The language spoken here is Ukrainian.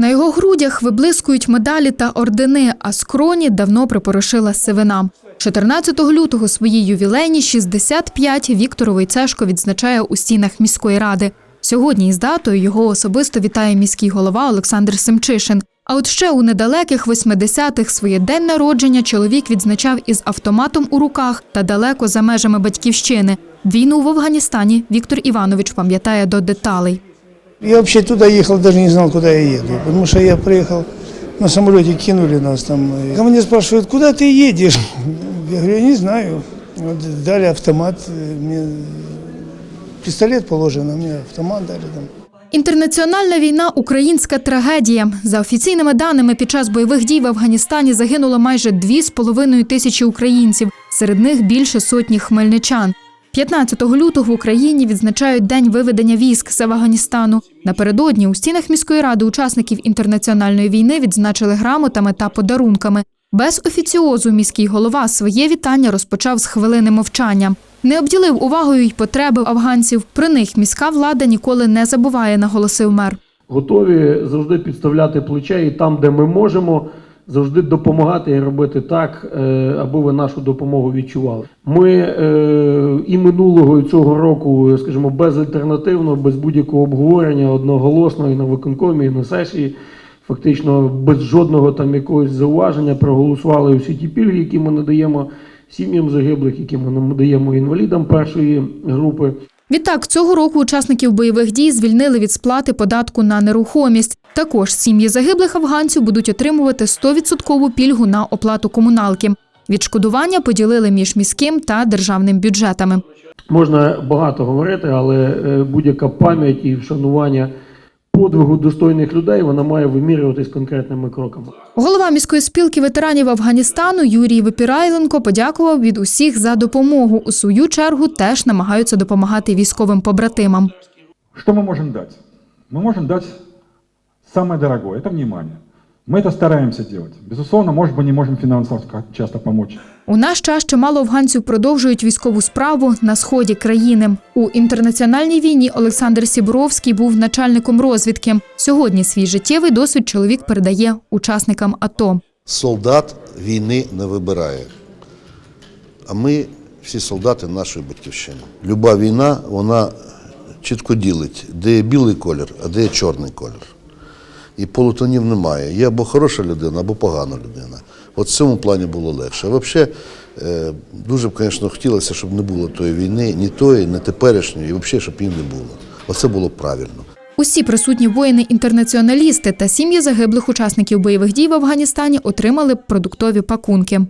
На його грудях виблискують медалі та ордени, а скроні давно припорошила сивина. 14 лютого свої ювілейні 65 Віктор Войцешко відзначає у стінах міської ради. Сьогодні із датою його особисто вітає міський голова Олександр Семчишин. А от ще у недалеких 80-х своє день народження чоловік відзначав із автоматом у руках та далеко за межами батьківщини. Війну в Афганістані Віктор Іванович пам'ятає до деталей. Я вообще туда ехал, даже не знал, куда я еду. Потому что я приехал на самолете, кинули нас там. Ко мне спрашивают, куда ты едешь? Я говорю, я не знаю. Вот дали автомат, мне пистолет положен, а мне автомат дали там. Інтернаціональна війна українська трагедія. За офіційними даними, під час бойових дій в Афганістані загинуло майже 2,5 тисячі українців, серед них більше сотні хмельничан. 15 лютого в Україні відзначають день виведення військ з Афганістану. Напередодні у стінах міської ради учасників інтернаціональної війни відзначили грамотами та подарунками. Без офіціозу міський голова своє вітання розпочав з хвилини мовчання. Не обділив увагою й потреби афганців. Про них міська влада ніколи не забуває, наголосив мер. готові завжди підставляти плече і там, де ми можемо, завжди допомагати і робити так, е, аби ви нашу допомогу відчували. Ми е, і минулого і цього року, скажімо, безальтернативно, без будь-якого обговорення, одноголосно і на виконкомі, і на сесії. Фактично без жодного там якогось зауваження проголосували усі ті пільги, які ми надаємо сім'ям загиблих, які ми надаємо інвалідам першої групи. Відтак, цього року учасників бойових дій звільнили від сплати податку на нерухомість. Також сім'ї загиблих афганців будуть отримувати 100% пільгу на оплату комуналки. Відшкодування поділили між міським та державним бюджетами. Можна багато говорити, але е, будь-яка пам'ять і вшанування подвигу достойних людей вона має вимірюватись конкретними кроками. Голова міської спілки ветеранів Афганістану Юрій Випірайленко подякував від усіх за допомогу. У свою чергу теж намагаються допомагати військовим побратимам. Что мы можем дать? Мы можем дать самое дорогое, это внимание. Мы это стараемся делать. Безусловно, может быть, не можем финансово ка- часто помочь. У наш час чимало афганців продовжують військову справу на сході країни. У інтернаціональній війні Олександр Сібровський був начальником розвідки. Сьогодні свій життєвий досвід чоловік передає учасникам АТО. Солдат війни не вибирає. А ми всі солдати нашої батьківщини. Люба війна, вона чітко ділить, де є білий колір, а де є чорний колір. І полутонів немає. Є або хороша людина, або погана людина. От в цьому плані було легше. Взагалі, е, дуже б, звісно, хотілося, щоб не було тої війни, ні тої, ні теперішньої, і взагалі, щоб її не було. Оце було правильно. Усі присутні воїни-інтернаціоналісти та сім'ї загиблих учасників бойових дій в Афганістані отримали продуктові пакунки.